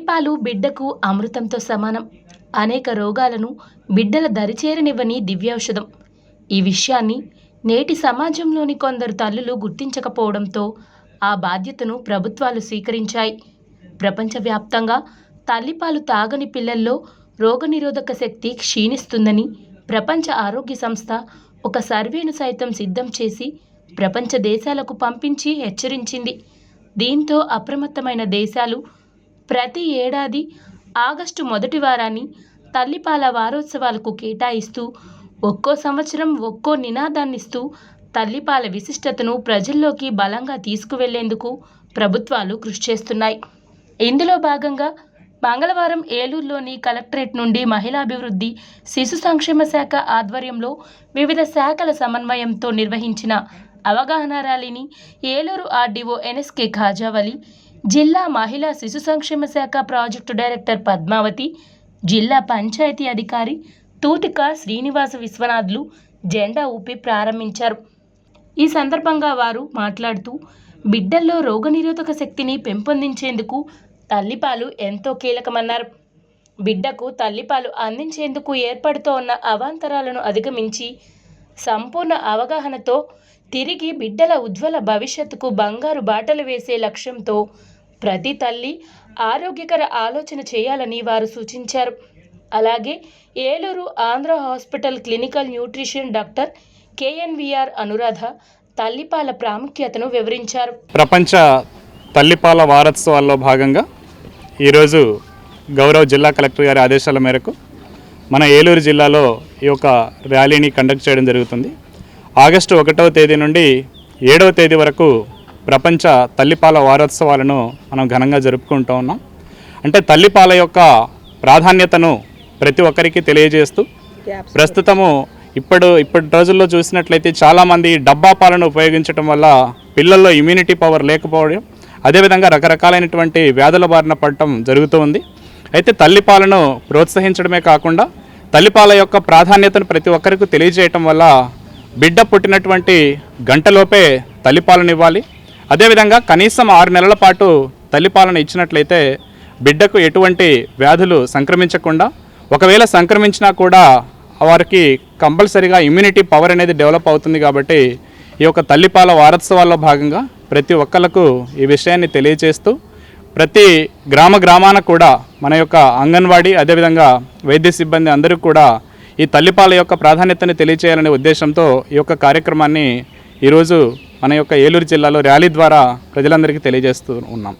తల్లిపాలు బిడ్డకు అమృతంతో సమానం. అనేక రోగాలను బిడ్డల దరిచేరనివ్వని దివ్యౌషధం. ఈ విషయాన్ని నేటి సమాజంలోని కొందరు తల్లులు గుర్తించకపోవడంతో ఆ బాధ్యతను ప్రభుత్వాలు స్వీకరించాయి. ప్రపంచవ్యాప్తంగా తల్లిపాలు తాగని పిల్లల్లో రోగనిరోధక శక్తి క్షీణిస్తుందని ప్రపంచ ఆరోగ్య సంస్థ ఒక సర్వేను సైతం సిద్ధం చేసి ప్రపంచ దేశాలకు పంపించి హెచ్చరించింది. దీంతో అప్రమత్తమైన దేశాలు ప్రతి ఏడాది ఆగస్టు మొదటి వారాన్ని తల్లిపాల వారోత్సవాలకు కేటాయిస్తూ ఒక్కో సంవత్సరం ఒక్కో నినాదాన్నిస్తూ తల్లిపాల విశిష్టతను ప్రజల్లోకి బలంగా తీసుకువెళ్ళేందుకు ప్రభుత్వాలు కృషి చేస్తున్నాయి. ఇందులో భాగంగా మంగళవారం ఏలూరులోని కలెక్టరేట్ నుండి మహిళాభివృద్ధి శిశు సంక్షేమ శాఖ ఆధ్వర్యంలో వివిధ శాఖల సమన్వయంతో నిర్వహించిన అవగాహన ర్యాలీని ఏలూరు ఆర్డీఓ ఎన్ఎస్కే ఖాజావలి జిల్లా మహిళా శిశు సంక్షేమ శాఖ ప్రాజెక్టు డైరెక్టర్ పద్మావతి జిల్లా పంచాయతీ అధికారి తూతిక శ్రీనివాస విశ్వనాథ్లు జెండా ఊపి ప్రారంభించారు. ఈ సందర్భంగా వారు మాట్లాడుతూ బిడ్డల్లో రోగనిరోధక శక్తిని పెంపొందించేందుకు తల్లిపాలు ఎంతో కీలకమన్నారు. బిడ్డకు తల్లిపాలు అందించేందుకు ఏర్పడుతోన్న అవాంతరాలను అధిగమించి సంపూర్ణ అవగాహనతో తిరిగి బిడ్డల ఉజ్వల భవిష్యత్తుకు బంగారు బాటలు వేసే లక్ష్యంతో ప్రతి తల్లి ఆరోగ్యకర ఆలోచన చేయాలని వారు సూచించారు. అలాగే Eluru Andhra hospital clinical nutrition doctor KNVR Anuradha తల్లిపాల ప్రాముఖ్యతను వివరించారు. ప్రపంచ తల్లిపాల వారోత్సవాల్లో భాగంగా ఈరోజు గౌరవ జిల్లా కలెక్టర్ గారి ఆదేశాల మేరకు మన ఏలూరు జిల్లాలో ఈ యొక్క ర్యాలీని కండక్ట్ చేయడం జరుగుతుంది. ఆగస్టు ఒకటవ తేదీ నుండి ఏడవ తేదీ వరకు ప్రపంచ తల్లిపాల వారోత్సవాలను మనం ఘనంగా జరుపుకుంటూ ఉన్నాం. అంటే తల్లిపాల యొక్క ప్రాధాన్యతను ప్రతి ఒక్కరికి తెలియజేస్తూ ప్రస్తుతము ఇప్పుడు ఇప్పటి రోజుల్లో చూసినట్లయితే చాలామంది డబ్బా పాలను ఉపయోగించడం వల్ల పిల్లల్లో ఇమ్యూనిటీ పవర్ లేకపోవడం అదేవిధంగా రకరకాలైనటువంటి వ్యాధుల బారిన పడటం జరుగుతూ ఉంది. అయితే తల్లిపాలను ప్రోత్సహించడమే కాకుండా తల్లిపాల యొక్క ప్రాధాన్యతను ప్రతి ఒక్కరికి తెలియజేయటం వల్ల బిడ్డ పుట్టినటువంటి గంటలోపే తల్లిపాలను ఇవ్వాలి. అదేవిధంగా కనీసం ఆరు నెలల పాటు తల్లిపాలను ఇచ్చినట్లయితే బిడ్డకు ఎటువంటి వ్యాధులు సంక్రమించకుండా ఒకవేళ సంక్రమించినా కూడా వారికి కంపల్సరీగా ఇమ్యూనిటీ పవర్ అనేది డెవలప్ అవుతుంది కాబట్టి ఈ యొక్క తల్లిపాల వారోత్సవాల్లో భాగంగా ప్రతి ఒక్కళ్ళకు ఈ విషయాన్ని తెలియజేస్తూ ప్రతి గ్రామ గ్రామాన కూడా మన యొక్క అంగన్వాడీ అదేవిధంగా వైద్య సిబ్బంది అందరూ కూడా ఈ తల్లిపాల యొక్క ప్రాధాన్యతని తెలియచేయాలనే ఉద్దేశంతో ఈ యొక్క కార్యక్రమాన్ని ఈరోజు మన యొక్క ఏలూరు జిల్లాలో ర్యాలీ ద్వారా ప్రజలందరికీ తెలియజేస్తూ ఉన్నాం.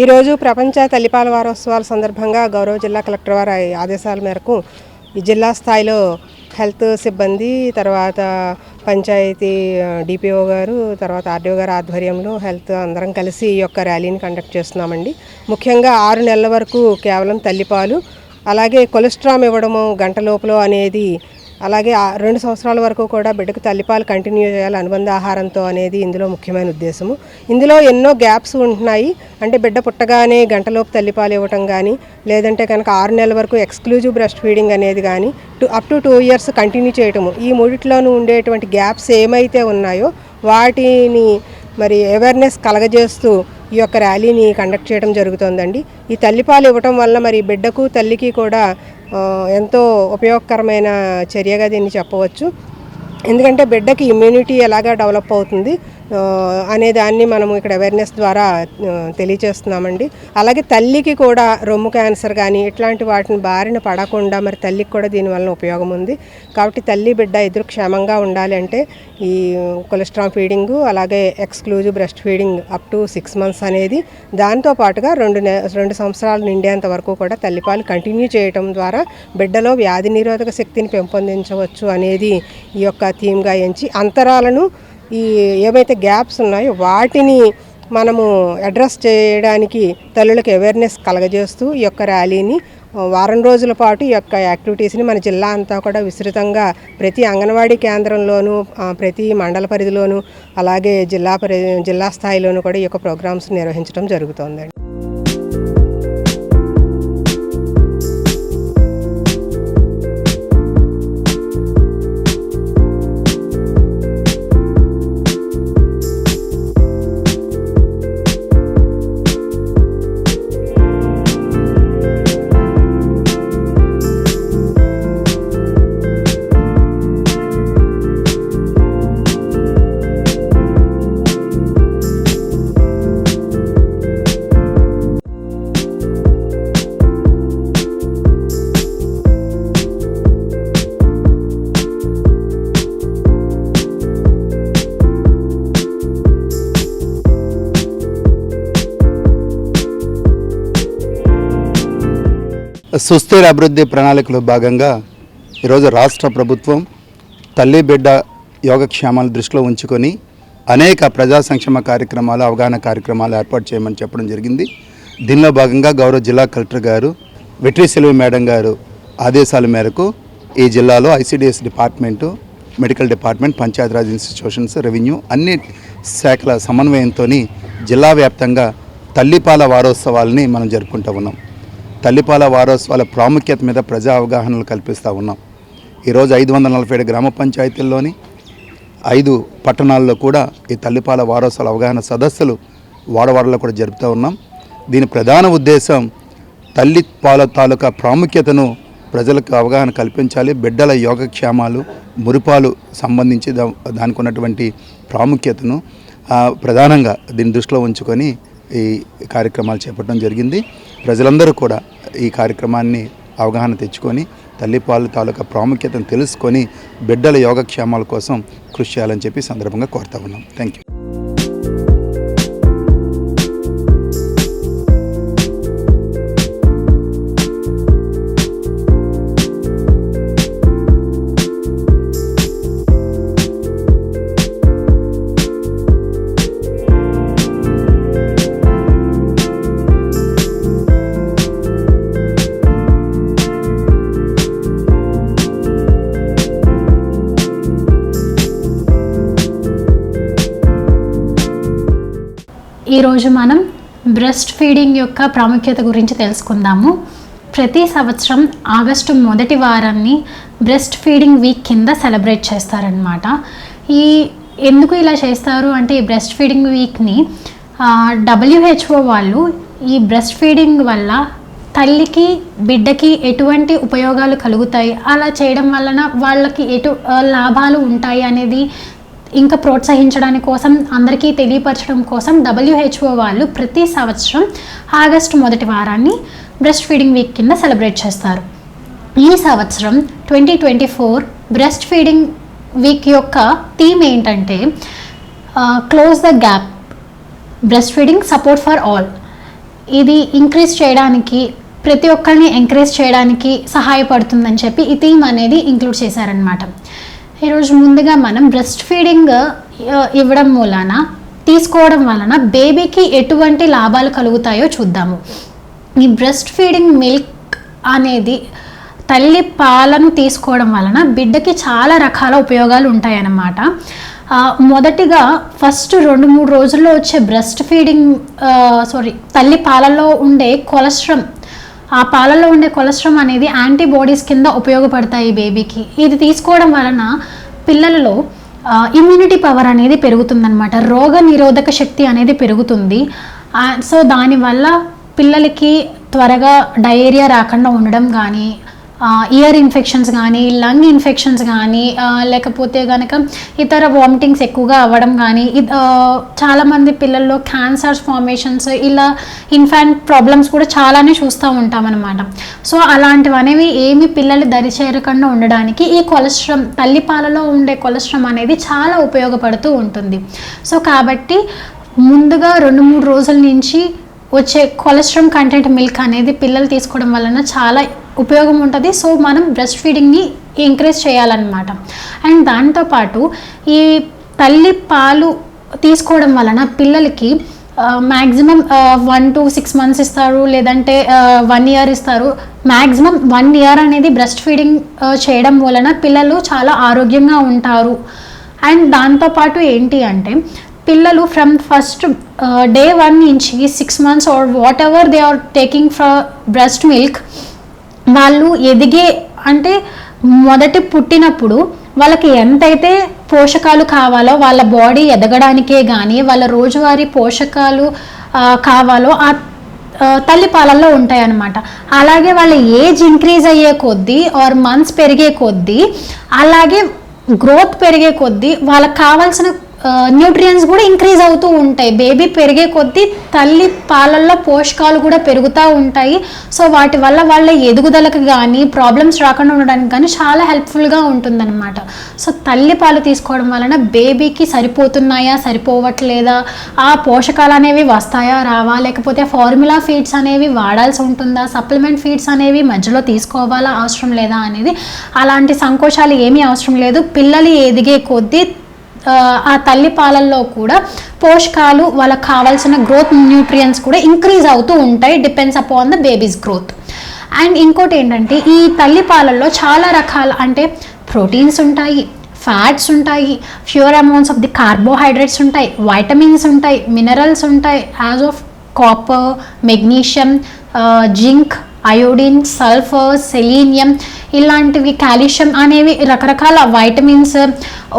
ఈరోజు ప్రపంచ తల్లిపాల వారోత్సవాల సందర్భంగా గౌరవ జిల్లా కలెక్టర్ వారి ఆదేశాల మేరకు ఈ జిల్లా స్థాయిలో హెల్త్ సిబ్బంది తర్వాత పంచాయతీ డిపిఓ గారు తర్వాత ఆర్డీఓ గారు ఆధ్వర్యంలో హెల్త్ అందరం కలిసి ఈ యొక్క ర్యాలీని కండక్ట్ చేస్తున్నామండి. ముఖ్యంగా ఆరు నెలల వరకు కేవలం తల్లిపాలు అలాగే కొలెస్ట్రామ్ ఇవ్వడము గంట లోపల అనేది అలాగే రెండు సంవత్సరాల వరకు కూడా బిడ్డకు తల్లిపాలు కంటిన్యూ చేయాలి అనుబంధ ఆహారంతో అనేది ఇందులో ముఖ్యమైన ఉద్దేశము. ఇందులో ఎన్నో గ్యాప్స్ ఉంటున్నాయి. అంటే బిడ్డ పుట్టగానే గంటలోపు తల్లిపాలు ఇవ్వటం కానీ లేదంటే కనుక ఆరు నెలల వరకు ఎక్స్క్లూజివ్ బ్రెస్ట్ ఫీడింగ్ అనేది కానీ to up to two years continue చేయటము. ఈ మూడిట్లోనూ ఉండేటువంటి గ్యాప్స్ ఏమైతే ఉన్నాయో వాటిని మరి అవేర్నెస్ కలగజేస్తూ ఈ యొక్క ర్యాలీని కండక్ట్ చేయడం జరుగుతోందండి. ఈ తల్లిపాలు ఇవ్వటం వల్ల మరి బిడ్డకు తల్లికి కూడా ఎంతో ఉపయోగకరమైన చర్యగా దీన్ని చెప్పవచ్చు. ఎందుకంటే బిడ్డకి ఇమ్యూనిటీ ఎలాగా డెవలప్ అవుతుంది అనే దాన్ని మనము ఇక్కడ అవేర్నెస్ ద్వారా తెలియచేస్తున్నామండి. అలాగే తల్లికి కూడా రొమ్ము క్యాన్సర్ కానీ ఇట్లాంటి వాటిని బారిన పడకుండా మరి తల్లికి కూడా దీనివల్ల ఉపయోగం ఉంది. కాబట్టి తల్లి బిడ్డ ఇద్దరు క్షేమంగా ఉండాలి అంటే ఈ కొలెస్ట్రాల్ ఫీడింగ్ అలాగే exclusive breast feeding up to six months అనేది దాంతో పాటుగా రెండు రెండు సంవత్సరాలు నిండేంత వరకు కూడా తల్లిపాలు కంటిన్యూ చేయటం ద్వారా బిడ్డలో వ్యాధి నిరోధక శక్తిని పెంపొందించవచ్చు అనేది ఈ యొక్క థీమ్గా ఎంచి అంతరాలను ఈ ఏవైతే గ్యాప్స్ ఉన్నాయో వాటిని మనము అడ్రస్ చేయడానికి తల్లులకు అవేర్నెస్ కలగజేస్తూ ఈ యొక్క ర్యాలీని వారం రోజుల పాటు ఈ యొక్క యాక్టివిటీస్ని మన జిల్లా అంతా కూడా విస్తృతంగా ప్రతి అంగన్వాడీ కేంద్రంలోనూ ప్రతి మండల పరిధిలోనూ అలాగే జిల్లా పరి జిల్లా స్థాయిలోనూ కూడా ఈ యొక్క ప్రోగ్రామ్స్ నిర్వహించడం జరుగుతోందండి. సుస్థిర అభివృద్ధి ప్రణాళికలో భాగంగా ఈరోజు రాష్ట్ర ప్రభుత్వం తల్లి బిడ్డ యోగక్షేమాలు దృష్టిలో ఉంచుకొని అనేక ప్రజా సంక్షేమ కార్యక్రమాలు అవగాహన కార్యక్రమాలు ఏర్పాటు చేయమని చెప్పడం జరిగింది. దీనిలో భాగంగా గౌరవ జిల్లా కలెక్టర్ గారు వెట్రి సెల్వి మేడం గారు ఆదేశాల మేరకు ఈ జిల్లాలో ICDS department medical department Panchayati Raj institutions revenue అన్ని శాఖల సమన్వయంతో జిల్లా వ్యాప్తంగా తల్లిపాల వారోత్సవాలని మనం జరుపుకుంటూ ఉన్నాం. తల్లిపాల వారోత్సవాల ప్రాముఖ్యత మీద ప్రజా అవగాహనలు కల్పిస్తూ ఉన్నాం. ఈరోజు ఐదు వందల నలభై ఏడు గ్రామ పంచాయతీల్లోని ఐదు పట్టణాల్లో కూడా ఈ తల్లిపాల వారోత్సవాల అవగాహన సదస్సులు వాడవాడలో కూడా జరుపుతూ ఉన్నాం. దీని ప్రధాన ఉద్దేశం తల్లి పాల తాలూకా ప్రాముఖ్యతను ప్రజలకు అవగాహన కల్పించాలి. బిడ్డల యోగక్షేమాలు మురిపాలు సంబంధించి దా- దానికి ఉన్నటువంటి ప్రాముఖ్యతను ప్రధానంగా దీన్ని దృష్టిలో ఉంచుకొని ఈ కార్యక్రమాలు చేపట్టడం జరిగింది. ప్రజలందరూ కూడా ఈ కార్యక్రమాన్ని అవగాహన తెచ్చుకొని తల్లిపాలు తాలూకా ప్రాముఖ్యతను తెలుసుకొని బిడ్డల యోగక్షేమాల కోసం కృషి చేయాలని చెప్పి సందర్భంగా కోరుతా ఉన్నాం. థ్యాంక్ యూ ఈరోజు మనం బ్రెస్ట్ ఫీడింగ్ యొక్క ప్రాముఖ్యత గురించి తెలుసుకుందాము. ప్రతి సంవత్సరం ఆగస్టు మొదటి వారాన్ని బ్రెస్ట్ ఫీడింగ్ వీక్ కింద సెలబ్రేట్ చేస్తారనమాట ఈ ఎందుకు ఇలా చేస్తారు అంటే ఈ బ్రెస్ట్ ఫీడింగ్ వీక్ని డబ్ల్యూహెచ్ఓ వాళ్ళు ఈ బ్రెస్ట్ ఫీడింగ్ వల్ల తల్లికి బిడ్డకి ఎటువంటి ఉపయోగాలు కలుగుతాయి అలా చేయడం వలన వాళ్ళకి ఎటు లాభాలు ఉంటాయి అనేది ఇంకా ప్రోత్సహించడానికి కోసం అందరికీ తెలియపరచడం కోసం డబ్ల్యూహెచ్ఓ వాళ్ళు ప్రతి సంవత్సరం ఆగస్టు మొదటి వారాన్ని బ్రెస్ట్ ఫీడింగ్ వీక్ కింద సెలబ్రేట్ చేస్తారు. ఈ సంవత్సరం twenty twenty four breast feeding week యొక్క థీమ్ ఏంటంటే close the gap breast feeding support for all ఇది ఇంక్రీజ్ చేయడానికి ప్రతి ఒక్కరిని ఎంకరేజ్ చేయడానికి సహాయపడుతుందని చెప్పి ఈ థీమ్ అనేది ఇంక్లూడ్ చేశారనమాట ఈరోజు ముందుగా మనం బ్రెస్ట్ ఫీడింగ్ ఇవ్వడం మూలాన తీసుకోవడం వలన బేబీకి ఎటువంటి లాభాలు కలుగుతాయో చూద్దాము. ఈ బ్రెస్ట్ ఫీడింగ్ మిల్క్ అనేది తల్లి పాలను తీసుకోవడం వలన బిడ్డకి చాలా రకాల ఉపయోగాలు ఉంటాయన్నమాట. మొదటిగా ఫస్ట్ రెండు మూడు రోజుల్లో వచ్చే బ్రెస్ట్ ఫీడింగ్ సారీ తల్లి పాలలో ఉండే కొలెస్ట్రమ్ ఆ పాలలో ఉండే కొలెస్ట్రామ్ అనేది యాంటీబాడీస్ కింద ఉపయోగపడతాయి బేబీకి. ఇది తీసుకోవడం వలన పిల్లలలో ఇమ్యూనిటీ పవర్ అనేది పెరుగుతుందన్నమాట. రోగ నిరోధక శక్తి అనేది పెరుగుతుంది. సో దానివల్ల పిల్లలకి త్వరగా డయేరియా రాకుండా ఉండడం కానీ ఇయర్ ఇన్ఫెక్షన్స్ కానీ లంగ్ ఇన్ఫెక్షన్స్ కానీ లేకపోతే కనుక ఇతర వామిటింగ్స్ ఎక్కువగా అవ్వడం కానీ చాలామంది పిల్లల్లో క్యాన్సర్స్ ఫార్మేషన్స్ ఇలా ఇన్ఫాంట్ ప్రాబ్లమ్స్ కూడా చాలానే చూస్తూ ఉంటాం అనమాట సో అలాంటివి అనేవి ఏమి పిల్లలు దరి చేరకుండా ఉండడానికి ఈ కొలెస్ట్రామ్ తల్లిపాలలో ఉండే కొలెస్ట్రామ్ అనేది చాలా ఉపయోగపడుతూ ఉంటుంది. సో కాబట్టి ముందుగా రెండు మూడు రోజుల నుంచి వచ్చే కొలెస్ట్రామ్ కంటెంట్ మిల్క్ అనేది పిల్లలు తీసుకోవడం వలన చాలా ఉపయోగం ఉంటుంది. సో మనం బ్రెస్ట్ ఫీడింగ్ని ఎంకరేజ్ చేయాలన్నమాట. అండ్ దాంతోపాటు ఈ తల్లి పాలు తీసుకోవడం వలన పిల్లలకి maximum one to six months ఇస్తారు. లేదంటే వన్ ఇయర్ ఇస్తారు. మ్యాక్సిమం వన్ ఇయర్ అనేది బ్రెస్ట్ ఫీడింగ్ చేయడం వలన పిల్లలు చాలా ఆరోగ్యంగా ఉంటారు. అండ్ దాంతోపాటు ఏంటి అంటే పిల్లలు ఫ్రమ్ ఫస్ట్ డే వన్ నుంచి six months or whatever they are taking ఫ్ర breast milk వాళ్ళు ఎదిగే అంటే మొదటి పుట్టినప్పుడు వాళ్ళకి ఎంతైతే పోషకాలు కావాలో వాళ్ళ బాడీ ఎదగడానికే కానీ వాళ్ళ రోజువారీ పోషకాలు కావాలో ఆ ఆ, తల్లి పాలల్లో ఉంటాయి అన్నమాట అలాగే వాళ్ళ ఏజ్ ఇంక్రీజ్ అయ్యే కొద్దీ ఆర్ మంత్స్ పెరిగే కొద్దీ అలాగే గ్రోత్ పెరిగే కొద్దీ వాళ్ళకి కావాల్సిన న్యూట్రియన్స్ కూడా ఇంక్రీజ్ అవుతూ ఉంటాయి. బేబీ పెరిగే కొద్దీ తల్లి పాలల్లో పోషకాలు కూడా పెరుగుతూ ఉంటాయి. సో వాటి వల్ల వాళ్ళ ఎదుగుదలకు కానీ ప్రాబ్లమ్స్ రాకుండా ఉండడానికి కానీ చాలా హెల్ప్ఫుల్గా ఉంటుందన్నమాట. సో తల్లి పాలు తీసుకోవడం వలన బేబీకి సరిపోతున్నాయా సరిపోవట్లేదా ఆ పోషకాలు అనేవి వస్తాయా రావా లేకపోతే ఫార్ములా ఫీడ్స్ అనేవి వాడాల్సి ఉంటుందా సప్లిమెంట్ ఫీడ్స్ అనేవి మధ్యలో తీసుకోవాలా అవసరం లేదా అనేది అలాంటి సంకోచాలు ఏమీ అవసరం లేదు. పిల్లలు ఎదిగే కొద్దీ ఆ, తల్లి పాలల్లో కూడా పోషకాలు వాళ్ళకి కావాల్సిన గ్రోత్ న్యూట్రియన్స్ కూడా ఇంక్రీజ్ అవుతూ ఉంటాయి. Depends upon the baby's growth and ఇంకోటి ఏంటంటే ఈ తల్లి పాలల్లో చాలా రకాల అంటే ప్రోటీన్స్ ఉంటాయి ఫ్యాట్స్ ఉంటాయి few amounts of the carbohydrates ఉంటాయి వైటమిన్స్ ఉంటాయి మినరల్స్ ఉంటాయి as of copper magnesium zinc iodine sulphur selenium ఇలాంటివి కాల్షియం అనేవి రకరకాల vitamins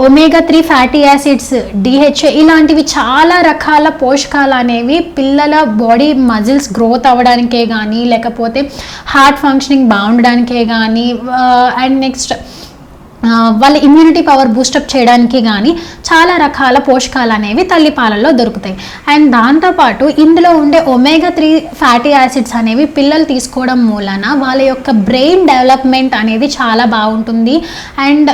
omega three fatty acids DHA ఇలాంటివి చాలా రకాల పోషకాలు అనేవి పిల్లల బాడీ మజిల్స్ గ్రోత్ అవ్వడానికే కానీ లేకపోతే హార్ట్ ఫంక్షనింగ్ బాగుండడానికే కానీ అండ్ నెక్స్ట్ వాళ్ళ ఇమ్యూనిటీ పవర్ బూస్టప్ చేయడానికి కానీ చాలా రకాల పోషకాలు అనేవి తల్లి పాలల్లో దొరుకుతాయి. అండ్ దాంతోపాటు ఇందులో ఉండే ఒమేగా త్రీ ఫ్యాటీ యాసిడ్స్ అనేవి పిల్లలు తీసుకోవడం మూలన వాళ్ళ యొక్క బ్రెయిన్ డెవలప్మెంట్ అనేది చాలా బాగుంటుంది. అండ్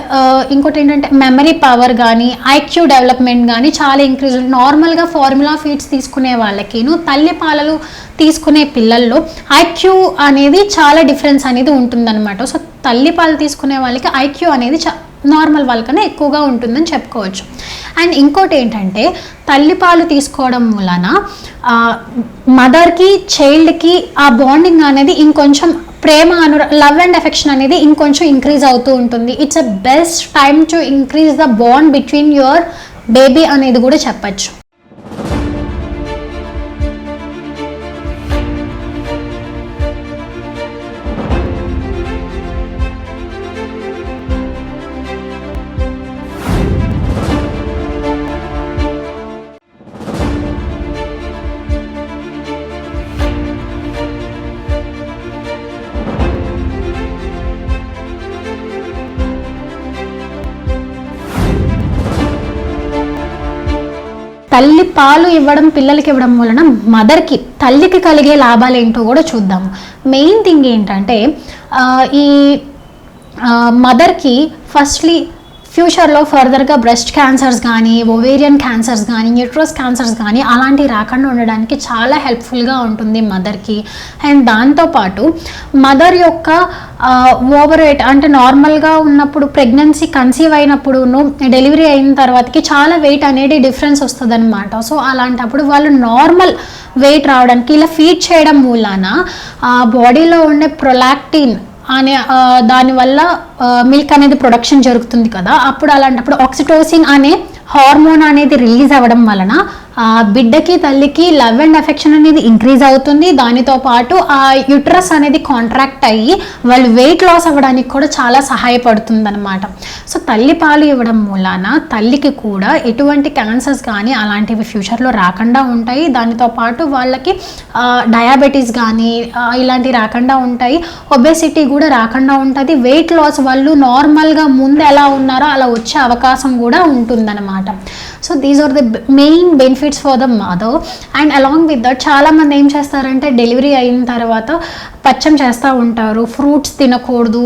ఇంకోటి ఏంటంటే మెమరీ పవర్ కానీ ఐక్యూ డెవలప్మెంట్ కానీ చాలా ఇంక్రీజ్ నార్మల్గా ఫార్ములా ఫీడ్స్ తీసుకునే వాళ్ళకిను తల్లి పాలలు తీసుకునే పిల్లల్లో ఐక్యూ అనేది చాలా డిఫరెన్స్ అనేది ఉంటుందన్నమాట. సో తల్లి పాలు తీసుకునే వాళ్ళకి ఐక్యూ అనేది చా నార్మల్ వాళ్ళకన్నా ఎక్కువగా ఉంటుందని చెప్పుకోవచ్చు. అండ్ ఇంకోటి ఏంటంటే తల్లిపాలు తీసుకోవడం వలన మదర్కి చైల్డ్కి ఆ బాండింగ్ అనేది ఇంకొంచెం ప్రేమ అను లవ్ అండ్ ఎఫెక్షన్ అనేది ఇంకొంచెం ఇంక్రీజ్ అవుతూ ఉంటుంది. It's a best time to increase the bond between your baby అనేది కూడా చెప్పచ్చు. తల్లి పాలు ఇవ్వడం పిల్లలకి ఇవ్వడం వలన మదర్కి తల్లికి కలిగే లాభాలు ఏంటో కూడా చూద్దాము మెయిన్ థింగ్ ఏంటంటే ఈ మదర్కి ఫస్ట్లీ ఫ్యూచర్లో ఫర్దర్గా బ్రెస్ట్ క్యాన్సర్స్ కానీ ఓవేరియన్ క్యాన్సర్స్ కానీ న్యూట్రస్ క్యాన్సర్స్ కానీ అలాంటివి రాకుండా ఉండడానికి చాలా హెల్ప్ఫుల్గా ఉంటుంది మదర్కి అండ్ దాంతోపాటు మదర్ యొక్క ఓవర్ వెయిట్ అంటే నార్మల్గా ఉన్నప్పుడు ప్రెగ్నెన్సీ కన్సీవ్ అయినప్పుడును డెలివరీ అయిన తర్వాతకి చాలా వెయిట్ అనేది డిఫరెన్స్ వస్తుంది అనమాట సో అలాంటప్పుడు వాళ్ళు నార్మల్ వెయిట్ రావడానికి ఇలా ఫీడ్ చేయడం మూలాన బాడీలో ఉండే ప్రొలాక్టిన్ అనే దానివల్ల మిల్క్ అనేది ప్రొడక్షన్ జరుగుతుంది కదా. అప్పుడు అలాంటప్పుడు ఆక్సిటోసిన్ అనే హార్మోన్ అనేది రిలీజ్ అవ్వడం వలన బిడ్డకి తల్లికి లవ్ అండ్ అఫెక్షన్ అనేది ఇంక్రీజ్ అవుతుంది. దానితో పాటు ఆ యుట్రస్ అనేది కాంట్రాక్ట్ అయ్యి వాళ్ళు వెయిట్ లాస్ అవ్వడానికి కూడా చాలా సహాయపడుతుంది అనమాట సో తల్లి పాలు ఇవ్వడం మూలాన తల్లికి కూడా ఎటువంటి క్యాన్సర్స్ కానీ అలాంటివి ఫ్యూచర్లో రాకుండా ఉంటాయి. దానితో పాటు వాళ్ళకి డయాబెటీస్ కానీ ఇలాంటివి రాకుండా ఉంటాయి. ఒబేసిటీ కూడా రాకుండా ఉంటుంది. వెయిట్ లాస్ వాళ్ళు నార్మల్గా ముందు ఎలా ఉన్నారో అలా వచ్చే అవకాశం కూడా ఉంటుందన్నమాట. So these are the main benefit benefits for the mother and along with that చాలామంది ఏం చేస్తారంటే డెలివరీ అయిన తర్వాత పచ్చం చేస్తూ ఉంటారు. ఫ్రూట్స్ తినకూడదు.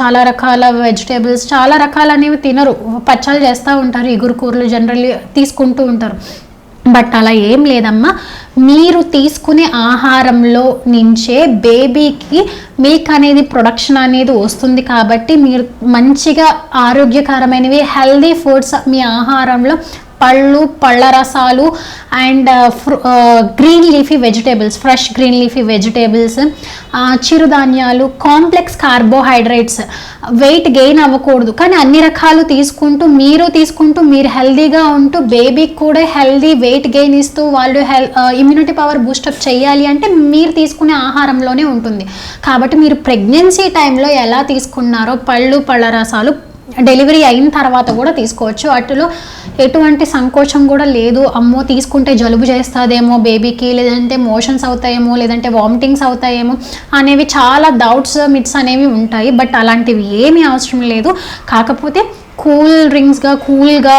చాలా రకాల వెజిటేబుల్స్ చాలా రకాలు అనేవి తినరు. పచ్చలు చేస్తూ ఉంటారు. ఇగురు కూరలు జనరల్లీ తీసుకుంటూ ఉంటారు. బట్ అలా ఏం లేదమ్మా. మీరు తీసుకునే ఆహారంలో నుంచే బేబీకి మిల్క్ అనేది ప్రొడక్షన్ అనేది వస్తుంది కాబట్టి మీరు మంచిగా ఆరోగ్యకరమైనవి హెల్దీ ఫుడ్స్ మీ ఆహారంలో పళ్ళు పళ్ళ రసాలు and green leafy vegetables fresh green leafy vegetables చిరుధాన్యాలు కాంప్లెక్స్ కార్బోహైడ్రేట్స్ వెయిట్ గెయిన్ అవ్వకూడదు. కానీ అన్ని రకాలు తీసుకుంటూ మీరు తీసుకుంటూ మీరు హెల్దీగా ఉంటూ బేబీకి కూడా హెల్దీ వెయిట్ గెయిన్ ఇస్తూ వాళ్ళు హెల్ ఇమ్యూనిటీ పవర్ బూస్టప్ చేయాలి అంటే మీరు తీసుకునే ఆహారంలోనే ఉంటుంది. కాబట్టి మీరు ప్రెగ్నెన్సీ టైంలో ఎలా తీసుకున్నారో పళ్ళు పళ్ళ రసాలు డెలివరీ అయిన తర్వాత కూడా తీసుకోవచ్చు. అటులో ఎటువంటి సంకోచం కూడా లేదు. అమ్మో తీసుకుంటే జలుబు చేస్తుందేమో బేబీకి లేదంటే మోషన్స్ అవుతాయేమో లేదంటే వామిటింగ్స్ అవుతాయేమో అనేవి చాలా డౌట్స్ మిట్స్ అనేవి ఉంటాయి. బట్ అలాంటివి ఏమీ అవసరం లేదు. కాకపోతే కూల్ డ్రింక్స్గా కూల్గా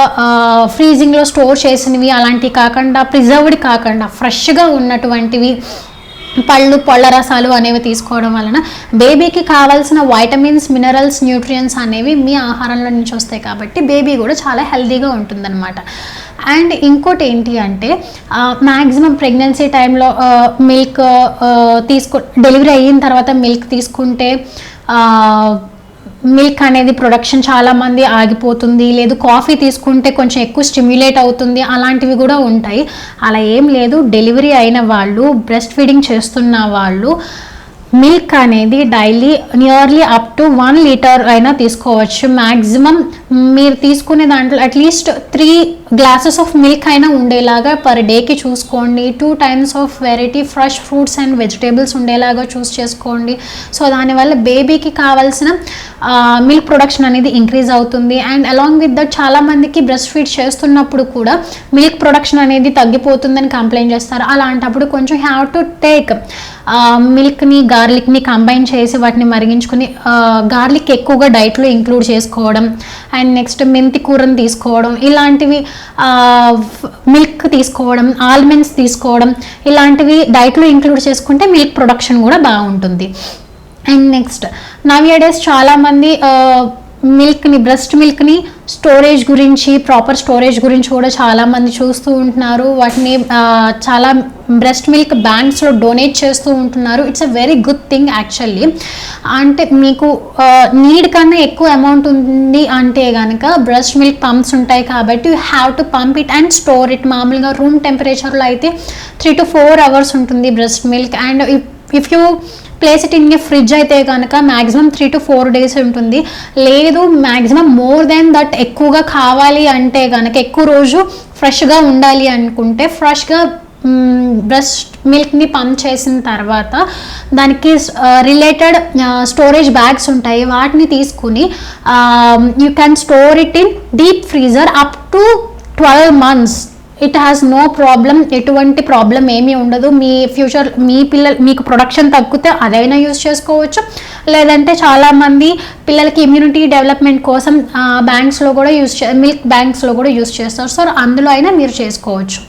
ఫ్రీజింగ్లో స్టోర్ చేసినవి అలాంటివి కాకుండా ప్రిజర్వ్డ్ కాకుండా ఫ్రెష్గా ఉన్నటువంటివి పళ్ళు పళ్ళ రసాలు అనేవి తీసుకోవడం వలన బేబీకి కావాల్సిన వైటమిన్స్ మినరల్స్ న్యూట్రియన్స్ అనేవి మీ ఆహారంలో నుంచి వస్తాయి కాబట్టి బేబీ కూడా చాలా హెల్దీగా ఉంటుందన్నమాట. అండ్ ఇంకోటి ఏంటి అంటే మ్యాక్సిమం ప్రెగ్నెన్సీ టైంలో మిల్క్ తీసుకో డెలివరీ అయిన తర్వాత మిల్క్ తీసుకుంటే మిల్క్ అనేది ప్రొడక్షన్ చాలా మంది ఆగిపోతుంది లేదు కాఫీ తీసుకుంటే కొంచెం ఎక్కువ స్టిమ్యులేట్ అవుతుంది అలాంటివి కూడా ఉంటాయి. అలా ఏం లేదు డెలివరీ అయిన వాళ్ళు బ్రెస్ట్ ఫీడింగ్ చేస్తున్న వాళ్ళు మిల్క్ అనేది daily nearly up to one litre అయినా తీసుకోవచ్చు. మ్యాక్సిమం మీరు తీసుకునే దాంట్లో at least three glasses of milk అయినా ఉండేలాగా పర్ డేకి చూసుకోండి. Two times of variety fresh fruits and vegetables ఉండేలాగా చూస్ చేసుకోండి. సో దానివల్ల బేబీకి కావాల్సిన మిల్క్ ప్రొడక్షన్ అనేది ఇంక్రీజ్ అవుతుంది. అండ్ అలాంగ్ విత్ దట్ చాలా మందికి బ్రెస్ట్ ఫీడ్ చేస్తున్నప్పుడు కూడా మిల్క్ ప్రొడక్షన్ అనేది తగ్గిపోతుందని కంప్లైంట్ చేస్తారు. అలాంటప్పుడు కొంచెం హ్యావ్ టు టేక్ మిల్క్ని గార్లిక్ని కంబైన్ చేసి వాటిని మరిగించుకుని గార్లిక్ ఎక్కువగా డైట్లో ఇంక్లూడ్ చేసుకోవడం. అండ్ నెక్స్ట్ మెంతి కూరని తీసుకోవడం. ఇలాంటివి మిల్క్ తీసుకోవడం ఆల్మండ్స్ తీసుకోవడం ఇలాంటివి డైట్లో ఇంక్లూడ్ చేసుకుంటే మిల్క్ ప్రొడక్షన్ కూడా బాగుంటుంది. అండ్ నెక్స్ట్ నవ్య డేస్ చాలామంది మిల్క్ని బ్రెస్ట్ మిల్క్ని స్టోరేజ్ గురించి ప్రాపర్ స్టోరేజ్ గురించి కూడా చాలామంది చూస్తూ ఉంటున్నారు. వాటిని చాలా బ్రెస్ట్ మిల్క్ బ్యాంక్స్లో డొనేట్ చేస్తూ ఉంటున్నారు. It's a very good thing actually అంటే మీకు నీడ్ కన్నా ఎక్కువ అమౌంట్ ఉంది అంటే కనుక బ్రెస్ట్ మిల్క్ పంప్స్ ఉంటాయి కాబట్టి you have to pump it and store it మామూలుగా రూమ్ టెంపరేచర్లో అయితే త్రీ టు ఫోర్ అవర్స్ ఉంటుంది breast milk. And if you place it in a fridge అయితే కనుక maximum three to four days ఉంటుంది. లేదు మ్యాక్సిమం మోర్ దెన్ దట్ ఎక్కువగా కావాలి అంటే కనుక ఎక్కువ రోజు ఫ్రెష్గా ఉండాలి అనుకుంటే ఫ్రెష్గా బ్రెస్ట్ మిల్క్ని పంప్ చేసిన తర్వాత దానికి రిలేటెడ్ స్టోరేజ్ బ్యాగ్స్ ఉంటాయి. వాటిని తీసుకుని you can store it in deep freezer up to twelve months it has no problem ఎటువంటి ప్రాబ్లం ఏమీ ఉండదు. మీ ఫ్యూచర్ మీ పిల్లలు మీకు ప్రొడక్షన్ తగ్గితే అదైనా యూస్ చేసుకోవచ్చు. లేదంటే చాలామంది పిల్లలకి ఇమ్యూనిటీ డెవలప్మెంట్ కోసం బ్యాంక్స్లో కూడా యూస్ చే మిల్క్ బ్యాంక్స్లో కూడా యూస్ చేస్తారు. సో అందులో అయినా మీరు చేసుకోవచ్చు.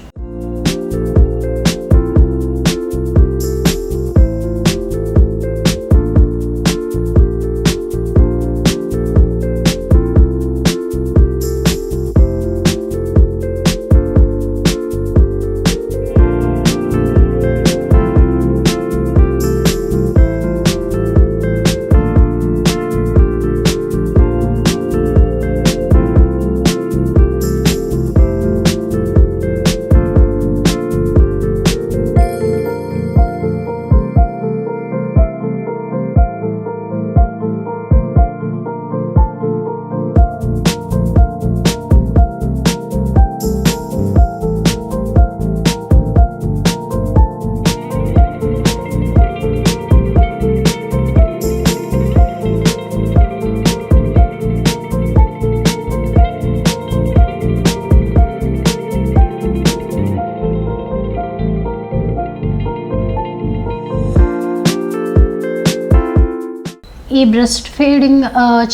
బ్రెస్ట్ ఫీడింగ్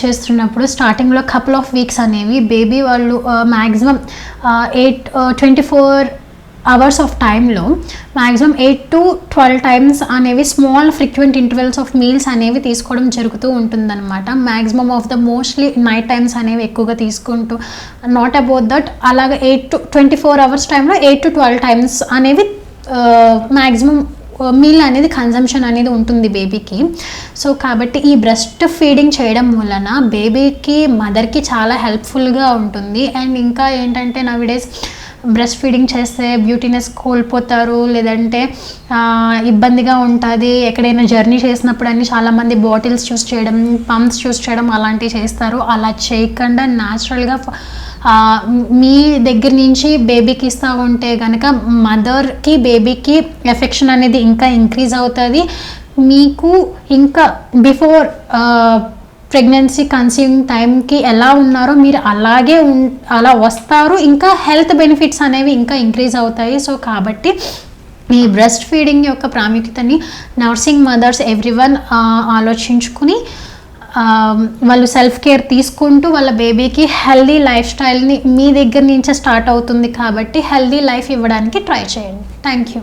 చేస్తున్నప్పుడు స్టార్టింగ్లో కపుల్ ఆఫ్ వీక్స్ అనేవి బేబీ వాళ్ళు maximum eight twenty four hours of టైంలో maximum eight to twelve times అనేవి small frequent intervals of meals అనేవి తీసుకోవడం జరుగుతూ ఉంటుందన్నమాట. Maximum of the mostly night times అనేవి ఎక్కువగా తీసుకుంటూ నాట్ అబౌట్ దట్ అలాగే eight to twenty four hours టైంలో ఎయిట్ టు ట్వెల్వ్ టైమ్స్ అనేవి మ్యాక్సిమం మీల్ అనేది కన్జంప్షన్ అనేది ఉంటుంది బేబీకి సో కాబట్టి ఈ బ్రెస్ట్ ఫీడింగ్ చేయడం వలన బేబీకి మదర్కి చాలా హెల్ప్ఫుల్గా ఉంటుంది. అండ్ ఇంకా ఏంటంటే నవిడేస్ బ్రెస్ట్ ఫీడింగ్ చేస్తే బ్యూటీనెస్ కోల్పోతారు. లేదంటే ఇబ్బందిగా ఉంటుంది. ఎక్కడైనా జర్నీ చేసినప్పుడు అన్ని చాలామంది బాటిల్స్ చూస్ చేయడం పంప్స్ చూస్ చేయడం అలాంటివి చేస్తారు. అలా చేయకుండా న్యాచురల్గా మీ దగ్గర నుంచి బేబీకి ఇస్తూ ఉంటే కనుక మదర్కి బేబీకి ఎఫెక్షన్ అనేది ఇంకా ఇంక్రీజ్ అవుతుంది. మీకు ఇంకా బిఫోర్ ప్రెగ్నెన్సీ కన్సీవింగ్ టైంకి ఎలా ఉన్నారో మీరు అలాగే ఉం అలా వస్తారు. ఇంకా హెల్త్ బెనిఫిట్స్ అనేవి ఇంకా ఇంక్రీజ్ అవుతాయి. సో కాబట్టి ఈ బ్రెస్ట్ ఫీడింగ్ యొక్క ప్రాముఖ్యతని నర్సింగ్ మదర్స్ ఎవ్రీవన్ ఆలోచించుకుని వాళ్ళు సెల్ఫ్ కేర్ తీసుకుంటూ వాళ్ళ బేబీకి హెల్దీ లైఫ్ స్టైల్ని మీ దగ్గర నుంచే స్టార్ట్ అవుతుంది కాబట్టి హెల్దీ లైఫ్ ఇవ్వడానికి ట్రై చేయండి. Thank you